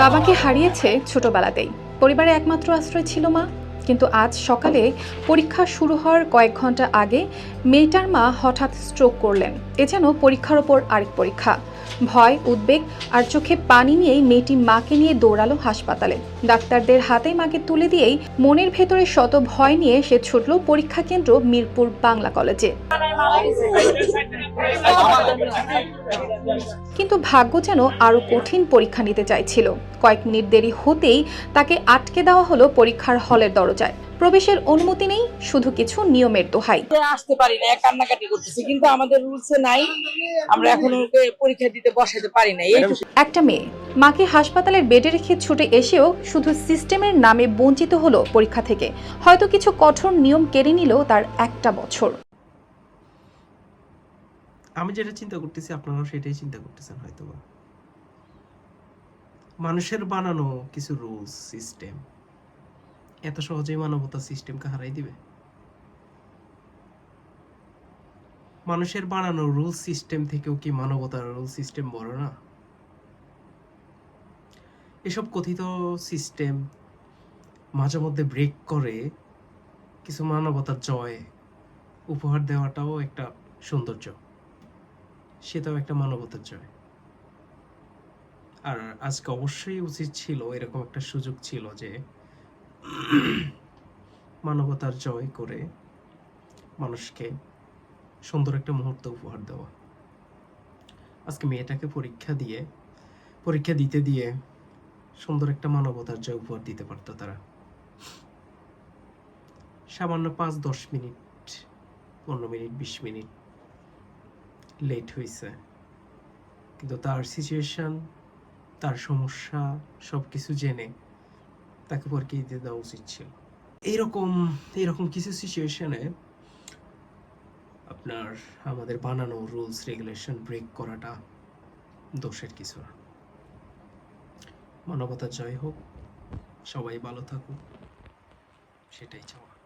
বাবাকে হারিয়েছে ছোটবেলাতেই। পরিবারে একমাত্র আশ্রয় ছিল মা, কিন্তু আজ সকালে পরীক্ষা শুরু হওয়ার কয়েক ঘণ্টা আগে মেয়েটার মা হঠাৎ স্ট্রোক করলেন। এ যেন পরীক্ষার ওপর আরেক পরীক্ষা। ভয়, উদ্বেগ আর চোখে পানি নিয়েই মেয়েটি মাকে নিয়ে দৌড়ালো হাসপাতালে। ডাক্তারদের হাতে মাকে তুলে দিয়েই মনের ভেতরে শত ভয় নিয়ে সে ছুটল পরীক্ষা কেন্দ্র মিরপুর বাংলা কলেজে। কিন্তু ভাগ্য যেন আরও কঠিন পরীক্ষা নিতে চাইছিল। কয়েক মিনিট দেরি হতেই তাকে আটকে দেওয়া হলো পরীক্ষার হলের দরজায়। প্রবেশের অনুমতি নেই শুধু কিছু নিয়মের দোহাই। আসতে পারি না কান্নাকাটি করতেছি কিন্তু আমাদের রুলসে নাই। আমরা এখন ওকে পরীক্ষা দিতে বসাতে পারি না একটা মেয়ে মাকে হাসপাতালের বেডে রেখে ছুটে এসেও শুধু সিস্টেমের নামে বঞ্চিত হলো পরীক্ষা থেকে। হয়তো কিছু কঠোর নিয়ম কেড়ে নিল তার একটা বছর। আমি যেটা চিন্তা করতেছি আপনারাও সেটাই চিন্তা করতেছেন হয়তো মানুষের বানানো কিছু রুলস সিস্টেম এত সহজেই মানবতা সিস্টেমকে হারাই দিবে। মানুষের বানানো রুল সিস্টেম থেকেও কি মানবতার রুল সিস্টেম বড় না? এসব কথিত সিস্টেম মাঝে মধ্যে ব্রেক করে কিছু মানবতার জয় উপহার দেওয়াটাও একটা সৌন্দর্য। সেটাও একটা মানবতার জয়। আর আজকে অবশ্যই উচিত ছিল, এরকম একটা সুযোগ ছিল যে মানবতার জয় করে মানুষকে সুন্দর একটা মুহূর্ত উপহার দেওয়া। আজকে মেয়েটাকে পরীক্ষা দিয়ে, পরীক্ষা দিতে দিয়ে সুন্দর একটা মানবতার জয় উপহার দিতে পারতো তারা। সামান্য পাঁচ, দশ মিনিট, পনেরো মিনিট, বিশ মিনিট লেট হয়েছে কিন্তু তার সিচুয়েশন তার সমস্যা সব কিছু জেনে তাকে পরীক্ষা দিতে দেওয়া উচিত ছিল? এইরকম এইরকম কিছু সিচুয়েশনে আপনার আমাদের বানানো রুলস রেগুলেশন ব্রেক করাটা দোষের কিছু না। মানবতা জয় হোক, সবাই ভালো থাকুক, সেটাই চাওয়া।